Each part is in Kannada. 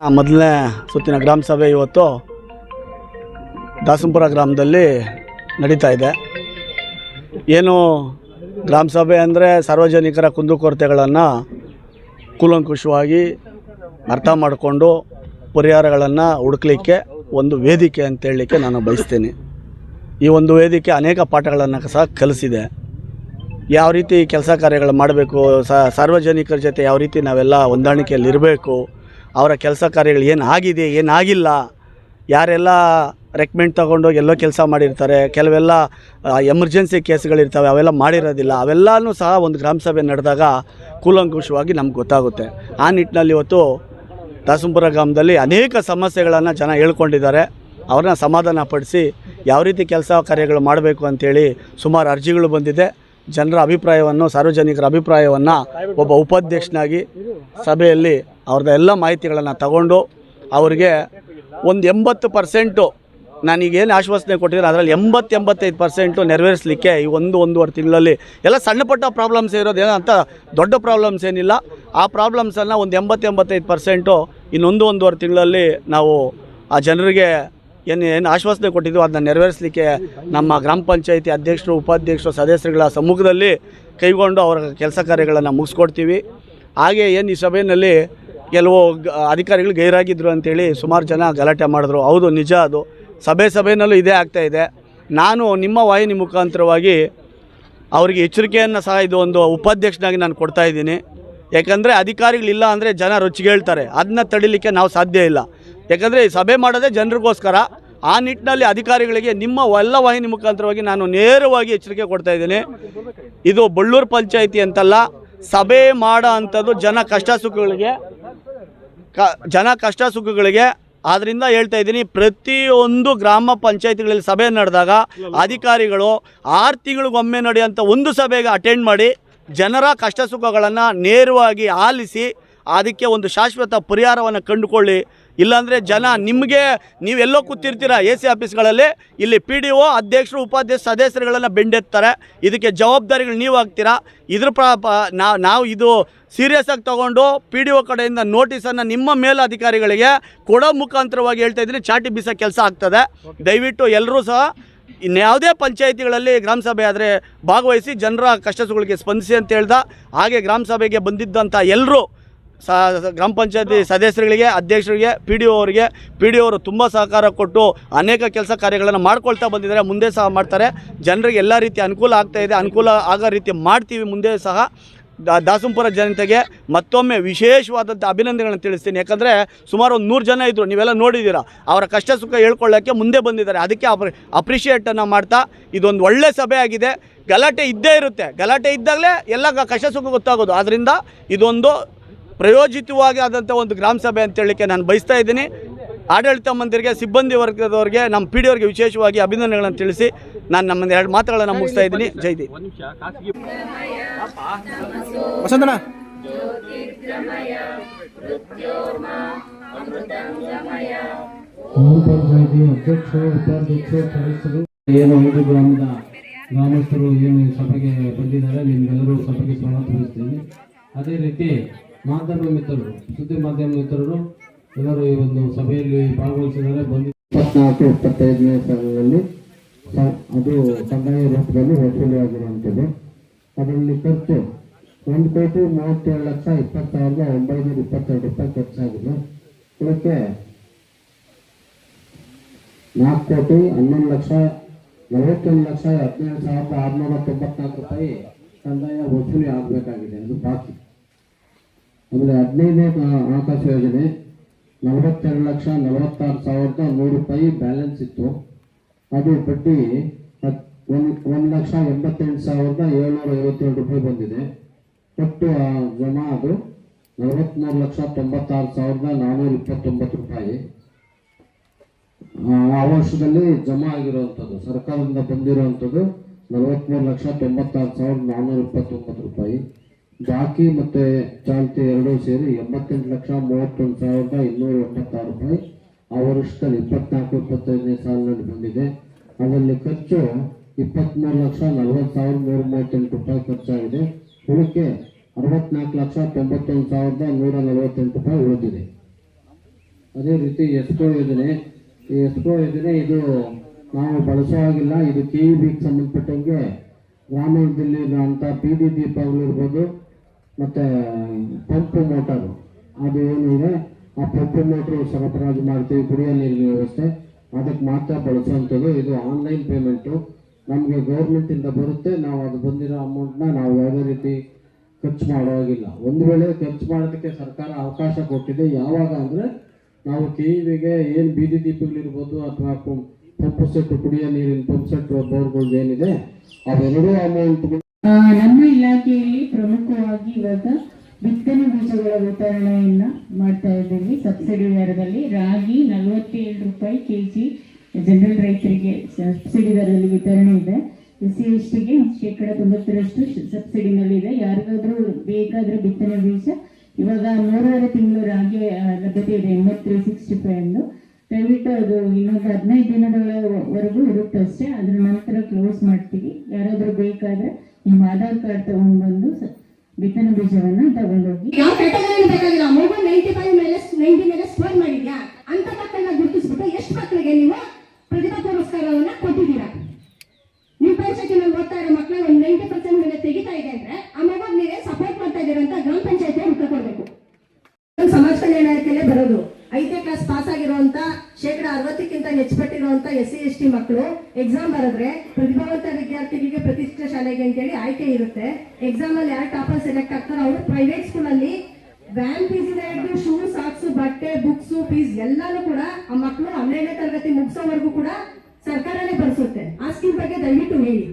ಮೊದಲನೇ ಸುತ್ತಿನ ಗ್ರಾಮ ಸಭೆ ಇವತ್ತು ದಾಸಂಪುರ ಗ್ರಾಮದಲ್ಲಿ ನಡೀತಾ ಇದೆ. ಏನು ಗ್ರಾಮ ಸಭೆ ಅಂದರೆ ಸಾರ್ವಜನಿಕರ ಕುಂದುಕೊರತೆಗಳನ್ನು ಕೂಲಂಕುಷವಾಗಿ ಅರ್ಥ ಮಾಡಿಕೊಂಡು ಪರಿಹಾರಗಳನ್ನು ಹುಡುಕ್ಲಿಕ್ಕೆ ಒಂದು ವೇದಿಕೆ ಅಂತ ಹೇಳಲಿಕ್ಕೆ ನಾನು ಬಯಸ್ತೀನಿ. ಈ ಒಂದು ವೇದಿಕೆ ಅನೇಕ ಪಾಠಗಳನ್ನು ಸಹ ಕಲಿಸಿದೆ. ಯಾವ ರೀತಿ ಕೆಲಸ ಕಾರ್ಯಗಳು ಮಾಡಬೇಕು ಸಾರ್ವಜನಿಕರ ಜೊತೆ ಯಾವ ರೀತಿ ನಾವೆಲ್ಲ ಹೊಂದಾಣಿಕೆಯಲ್ಲಿ ಇರಬೇಕು ಅವರ ಕೆಲಸ ಕಾರ್ಯಗಳು ಏನು ಆಗಿದೆ ಏನಾಗಿಲ್ಲ ಯಾರೆಲ್ಲ ರೆಕಮೆಂಡ್ ತೊಗೊಂಡು ಎಲ್ಲೋ ಕೆಲಸ ಮಾಡಿರ್ತಾರೆ, ಕೆಲವೆಲ್ಲ ಎಮರ್ಜೆನ್ಸಿ ಕೇಸ್ಗಳಿರ್ತವೆ ಅವೆಲ್ಲ ಮಾಡಿರೋದಿಲ್ಲ. ಅವೆಲ್ಲನೂ ಸಹ ಒಂದು ಗ್ರಾಮ ಸಭೆ ನಡೆದಾಗ ಕೂಲಂಕುಷವಾಗಿ ನಮ್ಗೆ ಗೊತ್ತಾಗುತ್ತೆ. ಆ ನಿಟ್ಟಿನಲ್ಲಿ ಇವತ್ತು ದಾಸಂಪುರ ಗ್ರಾಮದಲ್ಲಿ ಅನೇಕ ಸಮಸ್ಯೆಗಳನ್ನು ಜನ ಹೇಳ್ಕೊಂಡಿದ್ದಾರೆ. ಅವ್ರನ್ನ ಸಮಾಧಾನ ಪಡಿಸಿ ಯಾವ ರೀತಿ ಕೆಲಸ ಕಾರ್ಯಗಳು ಮಾಡಬೇಕು ಅಂಥೇಳಿ ಸುಮಾರು ಅರ್ಜಿಗಳು ಬಂದಿದೆ. ಜನರ ಅಭಿಪ್ರಾಯವನ್ನು, ಸಾರ್ವಜನಿಕರ ಅಭಿಪ್ರಾಯವನ್ನು ಒಬ್ಬ ಉಪಾಧ್ಯಕ್ಷನಾಗಿ ಸಭೆಯಲ್ಲಿ ಅವ್ರದ್ದು ಎಲ್ಲ ಮಾಹಿತಿಗಳನ್ನು ತಗೊಂಡು ಅವರಿಗೆ ಒಂದು ಎಂಬತ್ತು ಪರ್ಸೆಂಟು ನಾನೀಗೇನು ಆಶ್ವಾಸನೆ ಕೊಟ್ಟಿದ್ರೆ ಅದರಲ್ಲಿ ಎಂಬತ್ತು ಎಂಬತ್ತೈದು ಪರ್ಸೆಂಟು ನೆರವೇರಿಸಲಿಕ್ಕೆ ಈ ಒಂದು ಒಂದೂವರೆ ತಿಂಗಳಲ್ಲಿ ಎಲ್ಲ ಸಣ್ಣ ಪುಟ್ಟ ಪ್ರಾಬ್ಲಮ್ಸ್ ಇರೋದು ಏನಂತ ದೊಡ್ಡ ಪ್ರಾಬ್ಲಮ್ಸ್ ಏನಿಲ್ಲ. ಆ ಪ್ರಾಬ್ಲಮ್ಸನ್ನು ಒಂದು ಎಂಬತ್ತು ಎಂಬತ್ತೈದು ಪರ್ಸೆಂಟು ಇನ್ನೊಂದು ಒಂದೂವರೆ ತಿಂಗಳಲ್ಲಿ ನಾವು ಆ ಜನರಿಗೆ ಏನು ಏನು ಆಶ್ವಾಸನೆ ಕೊಟ್ಟಿದ್ವು ಅದನ್ನ ನೆರವೇರಿಸಲಿಕ್ಕೆ ನಮ್ಮ ಗ್ರಾಮ ಪಂಚಾಯಿತಿ ಅಧ್ಯಕ್ಷರು, ಉಪಾಧ್ಯಕ್ಷರು, ಸದಸ್ಯರುಗಳ ಸಮ್ಮುಖದಲ್ಲಿ ಕೈಗೊಂಡು ಅವರ ಕೆಲಸ ಕಾರ್ಯಗಳನ್ನು ಮುಗಿಸ್ಕೊಡ್ತೀವಿ. ಹಾಗೆ ಏನು ಈ ಸಭೆಯಲ್ಲಿ ಕೆಲವು ಅಧಿಕಾರಿಗಳು ಗೈರಾಗಿದ್ದರು ಅಂತೇಳಿ ಸುಮಾರು ಜನ ಗಲಾಟೆ ಮಾಡಿದ್ರು. ಹೌದು, ನಿಜ ಅದು. ಸಭೆ ಸಭೆಯಲ್ಲೂ ಇದೇ ಆಗ್ತಾ ಇದೆ. ನಾನು ನಿಮ್ಮ ವಾಹಿನಿ ಮುಖಾಂತರವಾಗಿ ಅವರಿಗೆ ಎಚ್ಚರಿಕೆಯನ್ನು ಸಹ ಇದು ಒಂದು ಉಪಾಧ್ಯಕ್ಷನಾಗಿ ನಾನು ಕೊಡ್ತಾ ಇದ್ದೀನಿ. ಯಾಕಂದರೆ ಅಧಿಕಾರಿಗಳಿಲ್ಲ ಅಂದರೆ ಜನ ರೊಚ್ಚಿಗೇಳ್ತಾರೆ ಅದನ್ನ ತಡಿಲಿಕ್ಕೆ ನಾವು ಸಾಧ್ಯ ಇಲ್ಲ. ಯಾಕಂದರೆ ಈ ಸಭೆ ಮಾಡೋದೇ ಜನರಿಗೋಸ್ಕರ. ಆ ನಿಟ್ಟಿನಲ್ಲಿ ಅಧಿಕಾರಿಗಳಿಗೆ ನಿಮ್ಮ ಎಲ್ಲ ವಾಹಿನಿ ಮುಖಾಂತರವಾಗಿ ನಾನು ನೇರವಾಗಿ ಎಚ್ಚರಿಕೆ ಕೊಡ್ತಾ ಇದ್ದೀನಿ. ಇದು ಬಳ್ಳೂರು ಪಂಚಾಯಿತಿ ಅಂತಲ್ಲ, ಸಭೆ ಮಾಡೋ ಅಂಥದ್ದು ಜನ ಕಷ್ಟ ಸುಖಗಳಿಗೆ ಕ, ಜನ ಕಷ್ಟ ಸುಖಗಳಿಗೆ ಆದ್ದರಿಂದ ಹೇಳ್ತಾ ಇದ್ದೀನಿ, ಪ್ರತಿಯೊಂದು ಗ್ರಾಮ ಪಂಚಾಯತಿಗಳಲ್ಲಿ ಸಭೆ ನಡೆದಾಗ ಅಧಿಕಾರಿಗಳು ಆರು ತಿಂಗಳಿಗೊಮ್ಮೆ ನಡೆಯುವಂಥ ಒಂದು ಸಭೆಗೆ ಅಟೆಂಡ್ ಮಾಡಿ ಜನರ ಕಷ್ಟ ಸುಖಗಳನ್ನು ನೇರವಾಗಿ ಆಲಿಸಿ, ಅದಕ್ಕೆ ಒಂದು ಶಾಶ್ವತ ಪರಿಹಾರವನ್ನು ಕಂಡುಕೊಳ್ಳಿ. ಇಲ್ಲಾಂದರೆ ಜನ ನಿಮಗೆ ನೀವೆಲ್ಲೋ ಕೂತಿರ್ತೀರ ಎ ಸಿ ಆಫೀಸ್ಗಳಲ್ಲಿ ಇಲ್ಲಿ ಪಿ ಡಿ ಒ ಅಧ್ಯಕ್ಷರು ಉಪಾಧ್ಯಕ್ಷ ಸದಸ್ಯರುಗಳನ್ನು ಬೆಂಡೆತ್ತಾರೆ. ಇದಕ್ಕೆ ಜವಾಬ್ದಾರಿಗಳು ನೀವು ಆಗ್ತೀರಾ? ಇದ್ರ ಪ್ರ ನಾವು ನಾವು ಇದು ಸೀರಿಯಸ್ ಆಗಿ ತಗೊಂಡು ಪಿ ಡಿ ಒ ಕಡೆಯಿಂದ ನೋಟಿಸನ್ನು ನಿಮ್ಮ ಮೇಲಧಿಕಾರಿಗಳಿಗೆ ಕೊಡೋ ಮುಖಾಂತರವಾಗಿ ಹೇಳ್ತಾ ಇದ್ದೀನಿ ಚಾಟಿ ಬೀಸೋ ಕೆಲಸ ಆಗ್ತದೆ. ದಯವಿಟ್ಟು ಎಲ್ಲರೂ ಸಹ ಇನ್ಯಾವುದೇ ಪಂಚಾಯಿತಿಗಳಲ್ಲಿ ಗ್ರಾಮ ಸಭೆ ಆದರೆ ಭಾಗವಹಿಸಿ ಜನರ ಕಷ್ಟ ಸುಖಗಳಿಗೆ ಸ್ಪಂದಿಸಿ ಅಂತ ಹೇಳ್ದ ಹಾಗೆ ಗ್ರಾಮ ಸಭೆಗೆ ಬಂದಿದ್ದಂಥ ಎಲ್ಲರೂ ಸ ಗ್ರಾಮ ಪಂಚಾಯತಿ ಸದಸ್ಯರುಗಳಿಗೆ, ಅಧ್ಯಕ್ಷರಿಗೆ ಪಿ ಡಿ ಒ ಅವರಿಗೆ ಪಿ ಡಿ ಅವರು ತುಂಬ ಸಹಕಾರ ಕೊಟ್ಟು ಅನೇಕ ಕೆಲಸ ಕಾರ್ಯಗಳನ್ನು ಮಾಡ್ಕೊಳ್ತಾ ಬಂದಿದ್ದಾರೆ. ಮುಂದೆ ಸಹ ಮಾಡ್ತಾರೆ. ಜನರಿಗೆ ಎಲ್ಲ ರೀತಿ ಅನುಕೂಲ ಆಗ್ತಾ ಇದೆ. ಅನುಕೂಲ ಆಗೋ ರೀತಿ ಮಾಡ್ತೀವಿ. ಮುಂದೆ ಸಹ ದಾಸಂಪುರ ಜನತೆಗೆ ಮತ್ತೊಮ್ಮೆ ವಿಶೇಷವಾದಂಥ ಅಭಿನಂದನೆಗಳನ್ನು ತಿಳಿಸ್ತೀನಿ. ಯಾಕಂದರೆ ಸುಮಾರು ಒಂದು ನೂರು ಜನ ಇದ್ದರು ನೀವೆಲ್ಲ ನೋಡಿದ್ದೀರಾ? ಅವರ ಕಷ್ಟ ಸುಖ ಹೇಳ್ಕೊಳ್ಳೋಕ್ಕೆ ಮುಂದೆ ಬಂದಿದ್ದಾರೆ. ಅದಕ್ಕೆ ಅಪ್ರಿ ಅಪ್ರಿಷಿಯೇಟನ್ನು ಮಾಡ್ತಾ ಇದೊಂದು ಒಳ್ಳೆ ಸಭೆ ಆಗಿದೆ. ಗಲಾಟೆ ಇದ್ದೇ ಇರುತ್ತೆ. ಗಲಾಟೆ ಇದ್ದಾಗಲೇ ಎಲ್ಲ ಕಷ್ಟ ಸುಖ ಗೊತ್ತಾಗೋದು. ಆದ್ದರಿಂದ ಇದೊಂದು ಪ್ರಯೋಜಿತವಾಗಿ ಆದಂಥ ಒಂದು ಗ್ರಾಮ ಸಭೆ ಅಂತ ಹೇಳಲಿಕ್ಕೆ ನಾನು ಬಯಸ್ತಾ ಇದ್ದೀನಿ. ಆಡಳಿತ ಮಂದಿರಿಗೆ ಸಿಬ್ಬಂದಿ ವರ್ಗದವರಿಗೆ ನಮ್ಮ ಪಿ ಡಿ ಅವರಿಗೆ ವಿಶೇಷವಾಗಿ ಅಭಿನಂದನೆಗಳನ್ನು ತಿಳಿಸಿ ನಾನು ನಮ್ಮ ಎರಡು ಮಾತುಗಳನ್ನು ಮುಗಿಸ್ತಾ ಇದ್ದೀನಿ. ಜೈದೀಪ್ ವಸಂತನ ಏನು ಐದು ಗ್ರಾಮದ ಗ್ರಾಮಸ್ಥರು ಏನು ಸಭೆಗೆ ಬಂದಿದ್ದಾರೆ ನಿಮ್ಗೆಲ್ಲರೂ ಸಭೆಗೆ ಸ್ವಾಗತ ಅದೇ ರೀತಿ ಮಾಧ್ಯಮ ಮಿತ್ರರು, ಸುದ್ದಿ ಮಾಧ್ಯಮ ಮಿತ್ರರು ಎಲ್ಲರೂ ಈ ಒಂದು ಸಭೆಯಲ್ಲಿ ಭಾಗವಹಿಸಿದರೆ ಬಂದು ಇಪ್ಪತ್ನಾಲ್ಕು ಇಪ್ಪತ್ತೈದನೇ ಸಾಲಿನಲ್ಲಿ ಅದು ಕಂದಾಯ ರೂಪದಲ್ಲಿ ವಸೂಲಿ ಆಗಿರುವಂಥದ್ದು. ಅದರಲ್ಲಿ ಖರ್ಚು ಒಂದು ಕೋಟಿ ಮೂವತ್ತೇಳು ಲಕ್ಷ ಇಪ್ಪತ್ತು ಸಾವಿರದ ಒಂಬೈನೂರ ಇಪ್ಪತ್ತೆರಡು ರೂಪಾಯಿ ಖರ್ಚಾಗಿದೆ. ಇದಕ್ಕೆ ನಾಲ್ಕು ಕೋಟಿ ಹನ್ನೊಂದು ಲಕ್ಷ, ನಲವತ್ತೊಂದು ಲಕ್ಷ ಹದಿನೇಳು ಸಾವಿರದ ಆರುನೂರ ತೊಂಬತ್ನಾಲ್ಕು ರೂಪಾಯಿ ಕಂದಾಯ ವಸೂಲಿ ಆಗಬೇಕಾಗಿದೆ. ಅದು ಬಾಕಿ. ಆಮೇಲೆ ಹದಿನೈದನೇ ಹಣಕಾಸು ಯೋಜನೆ, ನಲವತ್ತೆರಡು ಲಕ್ಷ ನಲವತ್ತಾರು ಸಾವಿರದ ನೂರು ರೂಪಾಯಿ ಬ್ಯಾಲೆನ್ಸ್ ಇತ್ತು. ಅದು ಬಡ್ಡಿ ಒಂದು, ಒಂದ್ ಲಕ್ಷ ಎಂಬತ್ತೆಂಟು ಸಾವಿರದ ಏಳ್ನೂರ ಐವತ್ತೇಳು ರೂಪಾಯಿ ಬಂದಿದೆ. ಒಟ್ಟು ಜಮಾ ಅದು ನಲವತ್ತ್ಮೂರು ಲಕ್ಷ ತೊಂಬತ್ತಾರು ಸಾವಿರದ ನಾನ್ನೂರ ಇಪ್ಪತ್ತೊಂಬತ್ತು ರೂಪಾಯಿ. ಆ ವರ್ಷದಲ್ಲಿ ಜಮಾ ಆಗಿರುವಂಥದ್ದು, ಸರ್ಕಾರದಿಂದ ಬಂದಿರುವಂಥದ್ದು ನಲವತ್ತ್ಮೂರು ಲಕ್ಷ ತೊಂಬತ್ತಾರು ಸಾವಿರದ ನಾನ್ನೂರ ಇಪ್ಪತ್ತೊಂಬತ್ತು ರೂಪಾಯಿ. ಬಾಕಿ ಮತ್ತೆ ಚಾಲ್ತಿ ಎರಡೂ ಸೇರಿ ಎಂಬತ್ತೆಂಟು ಲಕ್ಷ ಮೂವತ್ತೊಂದು ಸಾವಿರದ ಇನ್ನೂರ ಎಂಬತ್ತಾರು ರೂಪಾಯಿ. ಆ ವರ್ಷದಲ್ಲಿ ಇಪ್ಪತ್ನಾಲ್ಕು, ಇಪ್ಪತ್ತೈದನೇ ಸಾಲಿನಲ್ಲಿ ಬಂದಿದೆ. ಅದರಲ್ಲಿ ಖರ್ಚು ಇಪ್ಪತ್ತ್ಮೂರು ಲಕ್ಷ ನಲವತ್ತು ಸಾವಿರದ ನೂರ ಮೂವತ್ತೆಂಟು ರೂಪಾಯಿ ಖರ್ಚಾಗಿದೆ. ಉಳಿಕೆ ಅರವತ್ನಾಲ್ಕು ಲಕ್ಷ ತೊಂಬತ್ತೊಂದು ಸಾವಿರದ ನೂರ ನಲವತ್ತೆಂಟು ರೂಪಾಯಿ ಉಳಿದಿದೆ. ಅದೇ ರೀತಿ ಎಸ್ಕೋ ಯೋಜನೆ, ಈ ಎಸ್ಕೋ ಯೋಜನೆ ಇದು ನಾವು ಬಳಸೋ ಹಾಗಿಲ್ಲ. ಇದು ಕೆ ಇ ಬಿಗೆ ಸಂಬಂಧಪಟ್ಟಂಗೆ ಗ್ರಾಮೀಣದಲ್ಲಿ ಪಿ ಬೀದಿ ದೀಪಗಳಿರ್ಬೋದು ಮತ್ತು ಪಂಪ್ ಮೋಟರ್ ಅದು ಏನಿದೆ, ಆ ಪಂಪ್ ಮೋಟ್ರು ಸರಬರಾಜು ಮಾಡ್ತೀವಿ, ಕುಡಿಯೋ ನೀರಿನ ವ್ಯವಸ್ಥೆ. ಅದಕ್ಕೆ ಮಾತ್ರ ಬಳಸುವಂಥದ್ದು. ಇದು ಆನ್ಲೈನ್ ಪೇಮೆಂಟು ನಮಗೆ ಗೌರ್ಮೆಂಟಿಂದ ಬರುತ್ತೆ. ನಾವು ಅದು ಬಂದಿರೋ ಅಮೌಂಟ್ನ ನಾವು ಯಾವುದೇ ರೀತಿ ಖರ್ಚು ಮಾಡುವಾಗಿಲ್ಲ ಒಂದು ವೇಳೆ ಖರ್ಚು ಮಾಡೋದಕ್ಕೆ ಸರ್ಕಾರ ಅವಕಾಶ ಕೊಟ್ಟಿದೆ, ಯಾವಾಗ ಅಂದರೆ ನಾವು ಕೆ ಇವಿಗೆ ಏನು ಬೀದಿ ದೀಪಗಳಿರ್ಬೋದು ಅಥವಾ ಪಂಪ್ ಸೆಟ್ ಕುಡಿಯೋ ನೀರಿನ ಪಂಪ್ ಸೆಟ್ ಬೋರ್ಗಳು ಏನಿದೆ, ಅವೆರಡೂ ಅಮೌಂಟ್ಗಳು ನಮ್ಮ ಇಲಾಖೆಯಲ್ಲಿ ಪ್ರಮುಖವಾಗಿ ಇವಾಗ ಬಿತ್ತನೆ ಬೀಜಗಳ ವಿತರಣೆಯನ್ನ ಮಾಡ್ತಾ ಇದ್ದೀವಿ. ಸಬ್ಸಿಡಿ ದರದಲ್ಲಿ ರಾಗಿ ನಲವತ್ತೇಳು ರೂಪಾಯಿ ಕೆ ಜಿ ಜನರಲ್ ರೈತರಿಗೆ ಸಬ್ಸಿಡಿ ದರದಲ್ಲಿ ವಿತರಣೆ ಇದೆ. ಎಸ್ ಸಿ ಎಸ್ ಟಿಗೆ ಶೇಕಡ ತೊಂಬತ್ತರಷ್ಟು ಸಬ್ಸಿಡಿನಲ್ಲಿ ಇದೆ. ಯಾರಿಗಾದ್ರೂ ಬೇಕಾದ್ರೆ ಬಿತ್ತನೆ ಬೀಜ, ಇವಾಗ ಮೂರುವರೆ ತಿಂಗಳು ರಾಗಿ ಲಭ್ಯತೆ ಇದೆ ಎಂಬತ್ತು ಸಿಕ್ಸ್ಟಿ ಫೈವ್ ಎಂದು ದಯವಿಟ್ಟು ಅದು ಇನ್ನೊಂದು ಹದಿನೈದು ದಿನದವರೆಗೂ ಇರುತ್ತೆ ಅಷ್ಟೇ ಅದ್ರ ನಂತರ ಕ್ಲೋಸ್ ಮಾಡ್ತೀವಿ. ಯಾರಾದ್ರೂ ಬೇಕಾದ್ರೆ ನಿಮ್ಮ ಆಧಾರ್ ಕಾರ್ಡ್ ತಗೊಂಡ್ಬಂದು ಬಿತ್ತನೆ ಬೀಜವನ್ನ ತಗೊಂಡೋಗಿ ಯಾವ ಬೇಕಾಗಿಲ್ಲ ಮೊಬೈಲ್ ನೈಂಟಿ ಫೈವ್ ಮೇಲೆ ನೈಂಟಿ ಮೇಲೆ ಸ್ಕೋರ್ ಮಾಡಿದ್ಯಾ ಅಂತ ಮಕ್ಕಳನ್ನ ಗುರುತಿಸ್ಬಿಟ್ಟು ಎಷ್ಟು ಮಕ್ಕಳಿಗೆ ನೀವು ಪ್ರತಿಭಾ ಪುರಸ್ಕಾರವನ್ನ ಕೊಟ್ಟಿದ್ದೀರಾ ನೀವು ಪಂಚಾಯತಿನಲ್ಲಿ ಓದ್ತಾ ಇರೋ ಮಕ್ಕಳು ಒಂದು ನೈಂಟಿ ಪರ್ಸೆಂಟ್ ಮೇಲೆ ತೆಗಿತಾ ಇದೆ ಅಂದ್ರೆ ಆ ಮಗು ನೀವೇ ಸಪೋರ್ಟ್ ಮಾಡ್ತಾ ಇದ್ದೀರಾ ಅಂತ ಗ್ರಾಮ ಪಂಚಾಯತಿ ಉತ್ತರ ಕೊಡಬೇಕು ಸಮಾಜ ಕಲ್ಯಾಣ ಇಲಾಖೆಯಲ್ಲೇ ಬರೋದು ಐದನೇ ಕ್ಲಾಸ್ ಪಾಸ್ ಆಗಿರುವಂತ ಶೇಕಡ ಅರವತ್ತಕ್ಕಿಂತ ಹೆಚ್ಚುಪಟ್ಟಿರುವಂತ ಎಸ್ ಸಿ ಎಸ್ ಟಿ ಮಕ್ಕಳು ಎಕ್ಸಾಮ್ ಬರೆದ್ರೆ ಪ್ರತಿಭಾವಂತ ವಿದ್ಯಾರ್ಥಿಗಳಿಗೆ ಪ್ರತಿಷ್ಠಿತ ಶಾಲೆಗೆ ಅಂತೇಳಿ ಆಯ್ಕೆ ಇರುತ್ತೆ. ಎಕ್ಸಾಮ್ ಅಲ್ಲಿ ಯಾರು ಟಾಪರ್ ಸೆಲೆಕ್ಟ್ ಆಗ್ತಾರೋ ಅವರು ಪ್ರೈವೇಟ್ ಸ್ಕೂಲ್ ಅಲ್ಲಿ ವ್ಯಾನ್ ಫೀಸ್ ಹಿಡಿದು ಶೂ ಸಾಕ್ಸ್ ಬಟ್ಟೆ ಬುಕ್ಸ್ ಫೀಸ್ ಎಲ್ಲಾನು ಕೂಡ ಆ ಮಕ್ಕಳು ಹನ್ನೆರಡನೇ ತರಗತಿ ಮುಗಿಸೋವರೆಗೂ ಕೂಡ ಸರ್ಕಾರನೇ ಬರ್ಸುತ್ತೆ. ಆ ಸ್ಕೀಮ್ ಬಗ್ಗೆ ದಯವಿಟ್ಟು ಹೇಳಿ.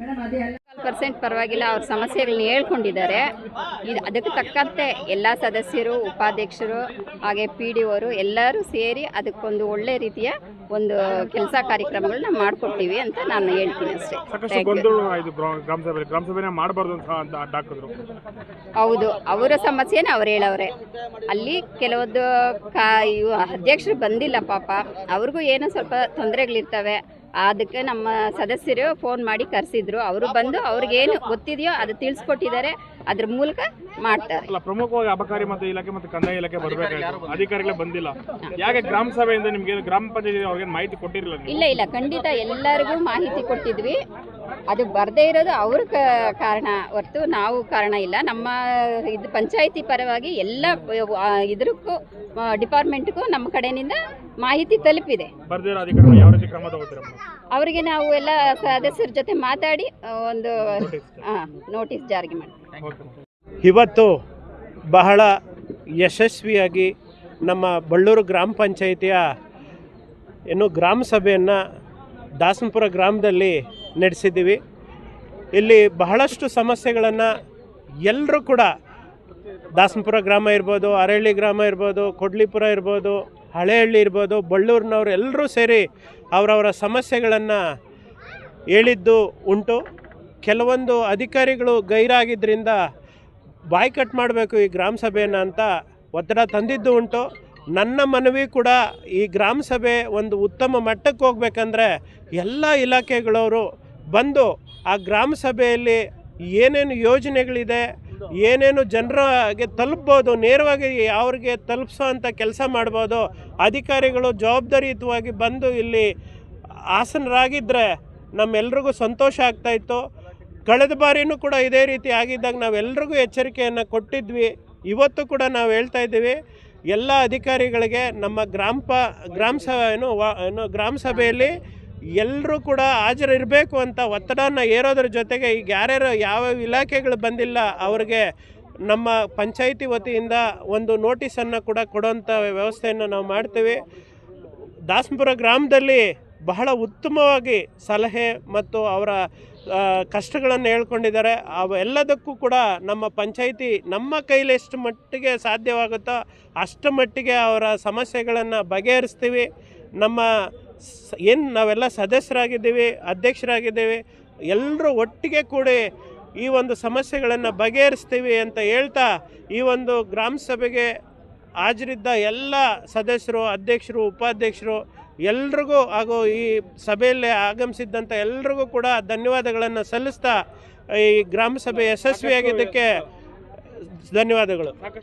ಮೇಡಮ್, ಅದೇ ಪರ್ಸೆಂಟ್ ಪರವಾಗಿಲ್ಲ ಅವ್ರ ಸಮಸ್ಯೆಗಳನ್ನ ಹೇಳ್ಕೊಂಡಿದ್ದಾರೆ. ಇದು ಅದಕ್ಕೆ ತಕ್ಕಂತೆ ಎಲ್ಲ ಸದಸ್ಯರು ಉಪಾಧ್ಯಕ್ಷರು ಹಾಗೆ ಪಿ ಡಿ ಒರು ಎಲ್ಲರೂ ಸೇರಿ ಅದಕ್ಕೊಂದು ಒಳ್ಳೆ ರೀತಿಯ ಒಂದು ಕೆಲಸ ಕಾರ್ಯಕ್ರಮಗಳನ್ನ ಮಾಡಿಕೊಡ್ತೀವಿ ಅಂತ ನಾನು ಹೇಳ್ತೀನಿ ಅಷ್ಟೇ. ಹೌದು ಅವರ ಸಮಸ್ಯೆನ ಅವ್ರು ಹೇಳವ್ರೆ. ಅಲ್ಲಿ ಕೆಲವೊಂದು ಕಾ ಅಧ್ಯಕ್ಷರು ಬಂದಿಲ್ಲ ಪಾಪ. ಅವ್ರಿಗೂ ಏನೋ ಸ್ವಲ್ಪ ತೊಂದರೆಗಳಿರ್ತವೆ. ಅದಕ್ಕೆ ನಮ್ಮ ಸದಸ್ಯರು ಫೋನ್ ಮಾಡಿ ಕರೆಸಿದ್ರು. ಅವರು ಬಂದು ಅವ್ರಿಗೇನು ಗೊತ್ತಿದೆಯೋ ಅದು ತಿಳಿಸ್ಕೊಟ್ಟಿದ್ದಾರೆ. ಅದ್ರ ಮೂಲಕ ಮಾಡ್ತಾರೆ. ಅಲ್ಲ ಪ್ರಮುಖವಾಗಿ ಅಬಕಾರಿ ಮತ್ತು ಇಲಾಖೆ ಮತ್ತು ಕಂದಾಯ ಇಲಾಖೆ ಬರಬೇಕಾಗಿತ್ತು ಅಧಿಕಾರಿಗಳೇ ಬಂದಿಲ್ಲ. ಯಾಕೆ ಗ್ರಾಮ ಸಭೆಯಿಂದ ನಿಮಗೆ ಗ್ರಾಮ ಪಂಚಾಯತಿ ಅವ್ರಿಗೆ ಮಾಹಿತಿ ಕೊಟ್ಟಿರಲಿಲ್ಲ ಇಲ್ಲ ಇಲ್ಲ. ಖಂಡಿತ ಎಲ್ಲರಿಗೂ ಮಾಹಿತಿ ಕೊಟ್ಟಿದ್ವಿ. ಅದು ಬರದೇ ಇರೋದು ಅವ್ರ ಕಾರಣ ಹೊರತು ನಾವು ಕಾರಣ ಇಲ್ಲ. ನಮ್ಮ ಇದು ಪಂಚಾಯಿತಿ ಪರವಾಗಿ ಎಲ್ಲ ಇದ್ರಕ್ಕೂ ಇದಕ್ಕೂ ಡಿಪಾರ್ಟ್ಮೆಂಟ್ಗೂ ನಮ್ಮ ಕಡೆಯಿಂದ ಮಾಹಿತಿ ತಲುಪಿದೆ. ಅವರಿಗೆ ನಾವು ಎಲ್ಲ ಸದಸ್ಯರ ಜೊತೆ ಮಾತಾಡಿ ಒಂದು ನೋಟಿಸ್ ಜಾರಿಗೆ ಮಾಡ್ತೀವಿ ಇವತ್ತು ಬಹಳ ಯಶಸ್ವಿಯಾಗಿ ನಮ್ಮ ಬಳ್ಳೂರು ಗ್ರಾಮ ಪಂಚಾಯಿತಿಯ ಏನು ಗ್ರಾಮ ಸಭೆಯನ್ನು ದಾಸನಪುರ ಗ್ರಾಮದಲ್ಲಿ ನಡೆಸಿದ್ದೀವಿ. ಇಲ್ಲಿ ಬಹಳಷ್ಟು ಸಮಸ್ಯೆಗಳನ್ನು ಎಲ್ಲರೂ ಕೂಡ ದಾಸನಪುರ ಗ್ರಾಮ ಇರ್ಬೋದು ಅರಳ್ಳಿ ಗ್ರಾಮ ಇರ್ಬೋದು ಕೊಡ್ಲಿಪುರ ಇರ್ಬೋದು ಹಳೆಹಳ್ಳಿ ಇರ್ಬೋದು, ಬಳ್ಳೂರಿನವ್ರು ಎಲ್ಲರೂ ಸೇರಿ ಅವರವರ ಸಮಸ್ಯೆಗಳನ್ನು ಹೇಳಿದ್ದು ಉಂಟು. ಕೆಲವೊಂದು ಅಧಿಕಾರಿಗಳು ಗೈರಾಗಿದ್ದರಿಂದ ಬಾಯ್ಕಟ್ ಮಾಡಬೇಕು ಈ ಗ್ರಾಮ ಸಭೆಯನ್ನು ಅಂತ ಒತ್ತಡ ತಂದಿದ್ದು ಉಂಟು. ನನ್ನ ಮನವಿ ಕೂಡ ಈ ಗ್ರಾಮ ಸಭೆ ಒಂದು ಉತ್ತಮ ಮಟ್ಟಕ್ಕೆ ಹೋಗ್ಬೇಕಂದ್ರೆ ಎಲ್ಲ ಇಲಾಖೆಗಳವರು ಬಂದು ಆ ಗ್ರಾಮ ಸಭೆಯಲ್ಲಿ ಏನೇನು ಯೋಜನೆಗಳಿದೆ ಏನೇನು ಜನರಿಗೆ ತಲುಪ್ಬೋದು, ನೇರವಾಗಿ ಅವ್ರಿಗೆ ತಲುಪಿಸೋ ಅಂಥ ಕೆಲಸ ಮಾಡ್ಬೋದು, ಅಧಿಕಾರಿಗಳು ಜವಾಬ್ದಾರಿಯುತವಾಗಿ ಬಂದು ಇಲ್ಲಿ ಆಸನರಾಗಿದ್ದರೆ ನಮ್ಮೆಲ್ರಿಗೂ ಸಂತೋಷ ಆಗ್ತಾಯಿತ್ತು ಕಳೆದ ಬಾರಿನೂ ಕೂಡ ಇದೇ ರೀತಿ ಆಗಿದ್ದಾಗ ನಾವೆಲ್ರಿಗೂ ಎಚ್ಚರಿಕೆಯನ್ನು ಕೊಟ್ಟಿದ್ವಿ. ಇವತ್ತು ಕೂಡ ನಾವು ಹೇಳ್ತಾ ಇದ್ದೀವಿ, ಎಲ್ಲ ಅಧಿಕಾರಿಗಳಿಗೆ ನಮ್ಮ ಗ್ರಾಮ ಪ, ಗ್ರಾಮ ಸಭೆ ಏನು ವಾ, ಏನು ಗ್ರಾಮ ಸಭೆಯಲ್ಲಿ ಎಲ್ಲರೂ ಕೂಡ ಹಾಜರಿರಬೇಕು ಅಂತ ಒತ್ತಡನ ಏರೋದ್ರ ಜೊತೆಗೆ ಈಗ ಯಾರ್ಯಾರು ಯಾವ್ಯಾವ ಇಲಾಖೆಗಳು ಬಂದಿಲ್ಲ, ಅವ್ರಿಗೆ ನಮ್ಮ ಪಂಚಾಯಿತಿ ವತಿಯಿಂದ ಒಂದು ನೋಟಿಸನ್ನು ಕೂಡ ಕೊಡೋಂಥ ವ್ಯವಸ್ಥೆಯನ್ನು ನಾವು ಮಾಡ್ತೀವಿ. ದಾಸನಪುರ ಗ್ರಾಮದಲ್ಲಿ ಬಹಳ ಉತ್ತಮವಾಗಿ ಸಲಹೆ ಮತ್ತು ಅವರ ಕಷ್ಟಗಳನ್ನು ಹೇಳ್ಕೊಂಡಿದ್ದಾರೆ. ಅವೆಲ್ಲದಕ್ಕೂ ಕೂಡ ನಮ್ಮ ಪಂಚಾಯಿತಿ ನಮ್ಮ ಕೈಲಿ ಎಷ್ಟು ಮಟ್ಟಿಗೆ ಸಾಧ್ಯವಾಗುತ್ತೋ ಅಷ್ಟು ಮಟ್ಟಿಗೆ ಅವರ ಸಮಸ್ಯೆಗಳನ್ನು ಬಗೆಹರಿಸ್ತೀವಿ. ನಮ್ಮ ಏನು ನಾವೆಲ್ಲ ಸದಸ್ಯರಾಗಿದ್ದೀವಿ, ಅಧ್ಯಕ್ಷರಾಗಿದ್ದೀವಿ ಎಲ್ಲರೂ ಒಟ್ಟಿಗೆ ಕೂಡಿ ಈ ಒಂದು ಸಮಸ್ಯೆಗಳನ್ನು ಬಗೆಹರಿಸ್ತೀವಿ ಅಂತ ಹೇಳ್ತಾ ಈ ಒಂದು ಗ್ರಾಮ ಸಭೆಗೆ ಹಾಜರಿದ್ದ ಎಲ್ಲ ಸದಸ್ಯರು, ಅಧ್ಯಕ್ಷರು, ಉಪಾಧ್ಯಕ್ಷರು, ಎಲ್ರಿಗೂ ಹಾಗೂ ಈ ಸಭೆಯಲ್ಲಿ ಆಗಮಿಸಿದ್ದಂಥ ಎಲ್ರಿಗೂ ಕೂಡ ಧನ್ಯವಾದಗಳನ್ನು ಸಲ್ಲಿಸ್ತಾ ಈ ಗ್ರಾಮ ಸಭೆ ಯಶಸ್ವಿಯಾಗಿದ್ದಕ್ಕೆ ಧನ್ಯವಾದಗಳು.